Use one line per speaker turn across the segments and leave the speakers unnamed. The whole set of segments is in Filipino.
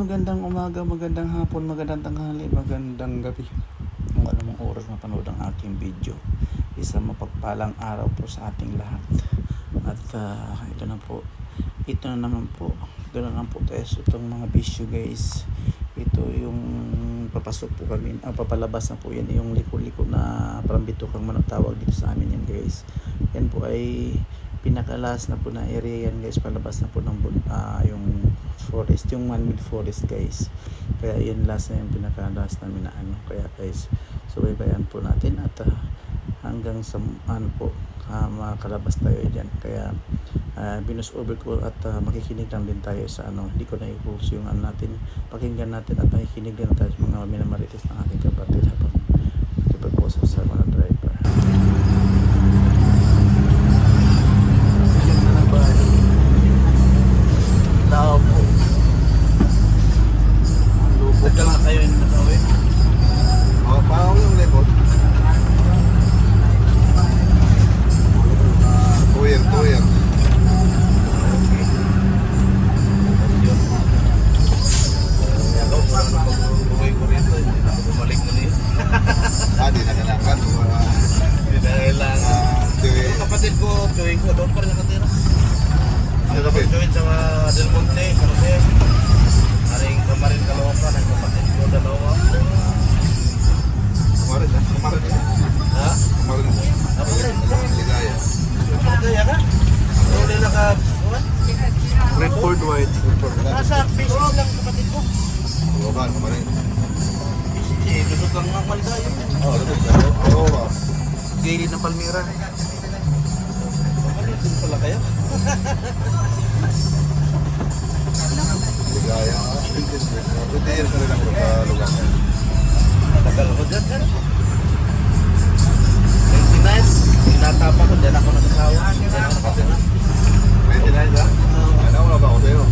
Magandang umaga, magandang hapon, magandang tanghali, magandang gabi. Kung anumang oras mapanood ang aking video. Isang mapagpalang araw po sa ating lahat. At ah, ito na po, ito na naman po, ito na naman po tayo sa itong mga bisyo guys. Ito yung papasok po kami, ah, papalabas na po yan, yung liko-liko na parang bitukang manok tawag dito sa amin yan guys. Yan po ay pinakalas na po na area yan guys palabas na po ng ah, yung forest yung man-made forest guys. Kaya yun last na yung pinakalas namin na ano. Kaya guys subaybayan po natin at ah, hanggang sa ano po ah, makalabas tayo dyan. Kaya uh, binus over ko at ah, makikinig lang din tayo sa ano. Hindi ko na i-post yung ano natin pakinggan natin at makikinig din tayo sa mga minamarites ng aking kapatid habang nakipag-usap sa mga na
kailangan. Para,
Hindi na kailangan.
ah, tuyer.
Yung kapatid ko, tuwing ko, doon pa rin nakatira. Ang kapatid ko sa Del Monte, kasi haring kamarin Caloocan, ang kapatid ko dalawa.
Kumarin na, kumarin na.
Ha?
Kumarin na.
Ako rin.
Ligaya.
Kaya ka? Hindi na what?
Redford White.
Nasa business lang kapatid ko.
Bukan, kumarin.
Eh, dudot lang mga maldayo.
Oh, ito ba? Oo ba?
Gilid ng Palmira.
Kapatid din pala kayo.
Ligaya. Ah, 20 years na rin ako sa lugar.
Tagal ko dyan, sir. 29, tinatapa ko, dyan ako nagsasawa. Dyan ako nakatira.
99 ha? Ano wala ba ako sa'yo?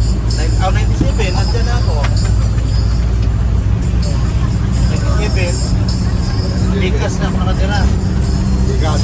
Oh, 97, nandyan na ako. 97, likas na ako.
Bigat.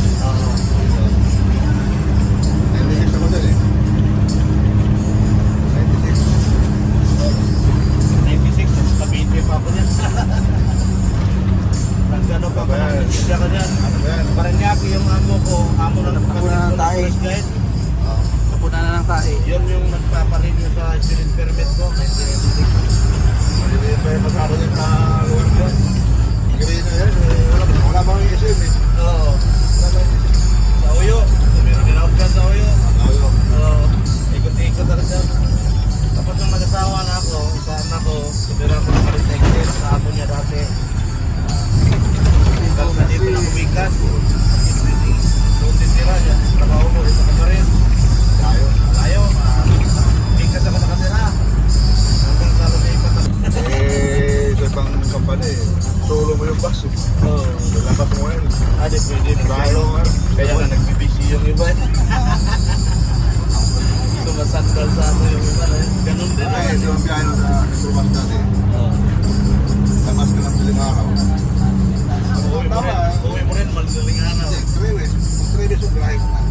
Kung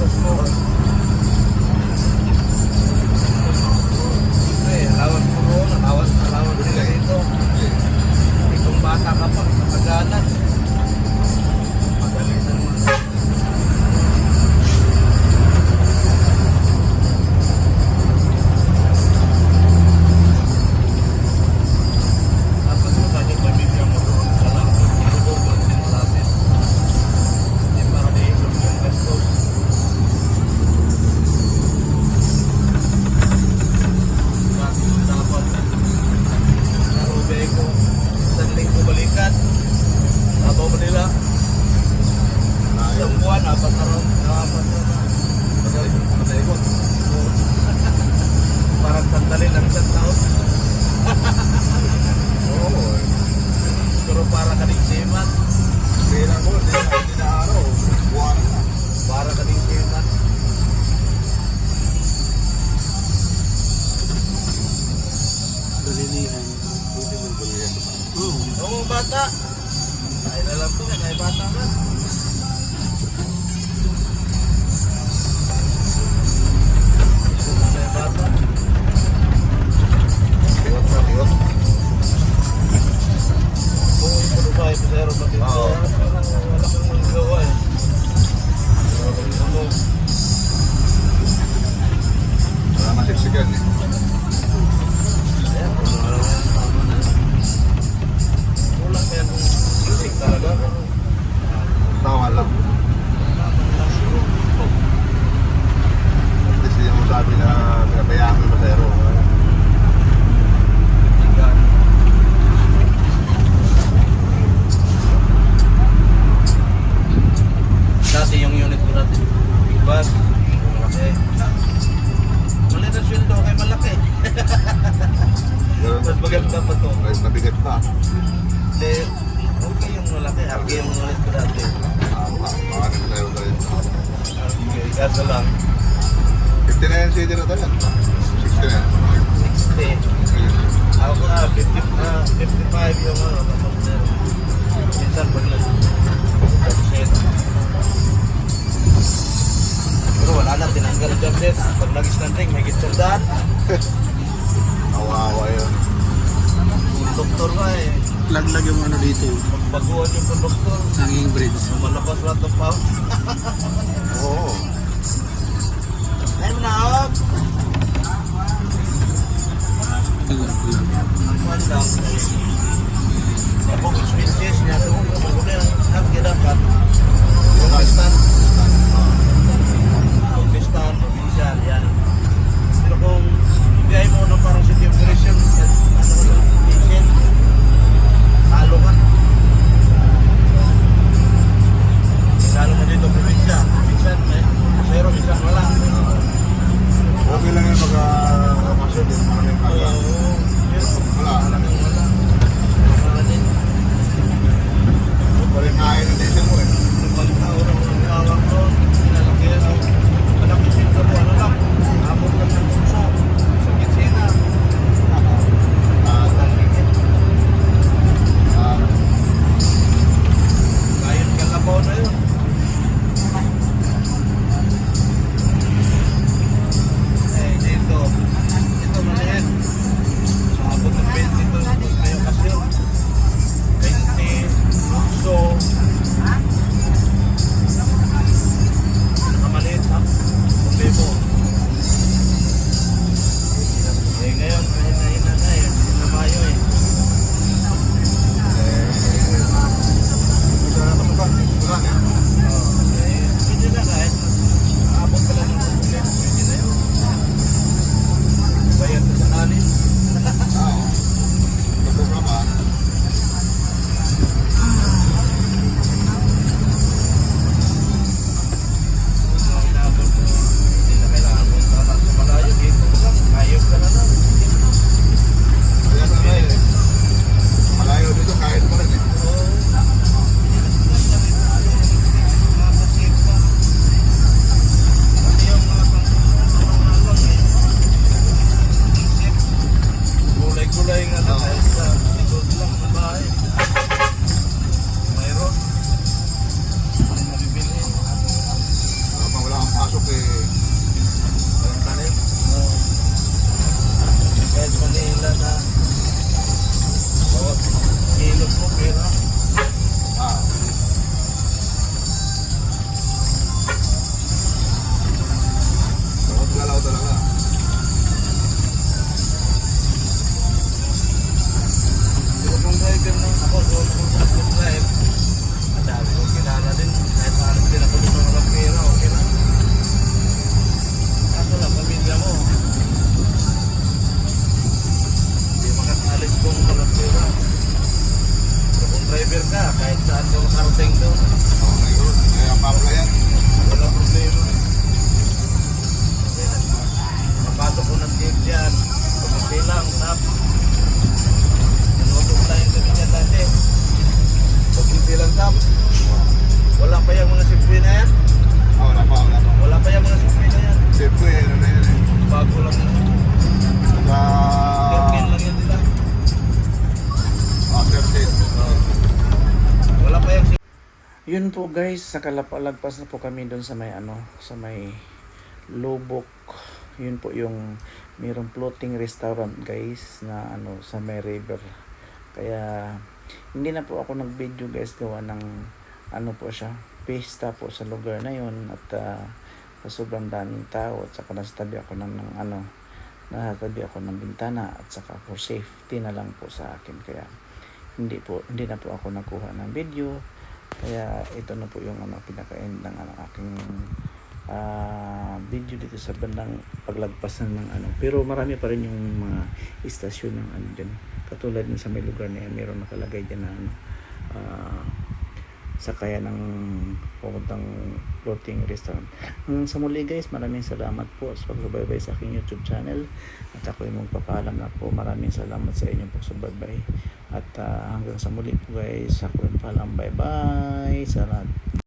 Let's go. na rin ang
taon. Oo. Oh,
pero
para ka rin
semat. Kaya mo,
hindi na
araw. Buwan na.
Para ka
rin
semat. Balilihan. Buti mong balilihan.
Oo.
Oo, bata. Ay
na lang
to. Ay
bata
ka. maganda pa to.
Guys, nabigat pa.
Hindi, okay yung malaki. Happy yung ulit ko dati.
Ah, makakarap tayo ka rin.
Okay, kaso lang.
50 na yan siya din na tayo. 60 na.
60. Ako na, 55 ah, yung ano. Minsan pag nag Pero wala na, tinanggal ang job set. Pag nag-standing, may gitsardaan.
Kawawa yun.
Doktor nga eh.
Laglag yung ano dito.
Magbaguan yung konduktor.
Ang Ingridge.
Malabas lahat ng pao.
Oo.
Ayun mo na up. Ano lang. Ako, species niya.
Ako, ako na. Ang
dapat. Tap. Wala pa yung mga sipwi na yan.
Ah, wala pa, wala pa.
Wala pa yung mga sipwi na yan.
Siyempre, ano na yan eh.
Bago lang yan.
Naka...
Kaya lang yan nila.
After set.
Wala pa yung
Yun po guys, sa kalapalagpas na po kami doon sa may ano, sa may Lubok. Yun po yung mayroong floating restaurant guys na ano sa may river. Kaya hindi na po ako nag-video guys. Gawa ng ano po siya, pista po sa lugar na yun. At sa sobrang daming tao. At saka nasa tabi ako ng, ng ano nasa tabi ako ng bintana. At saka for safety na lang po sa akin. Kaya hindi po hindi na po ako nakuha ng video. Kaya ito na po yung ano pinaka-end ng ano, aking ah, video dito sa bandang paglagpas ng ano. Pero marami pa rin yung mga istasyon ng ano dyan. Katulad din sa may lugar na yan, meron nakalagay dyan na ano, ah, sakaya ng pupuntang floating restaurant. Hanggang sa muli guys, maraming salamat po sa pagsubaybay sa aking YouTube channel. At ako ay magpapaalam na po. Maraming salamat sa inyong pagsubaybay. At ah, hanggang sa muli po guys, ako ay paalam. Bye bye. Salamat.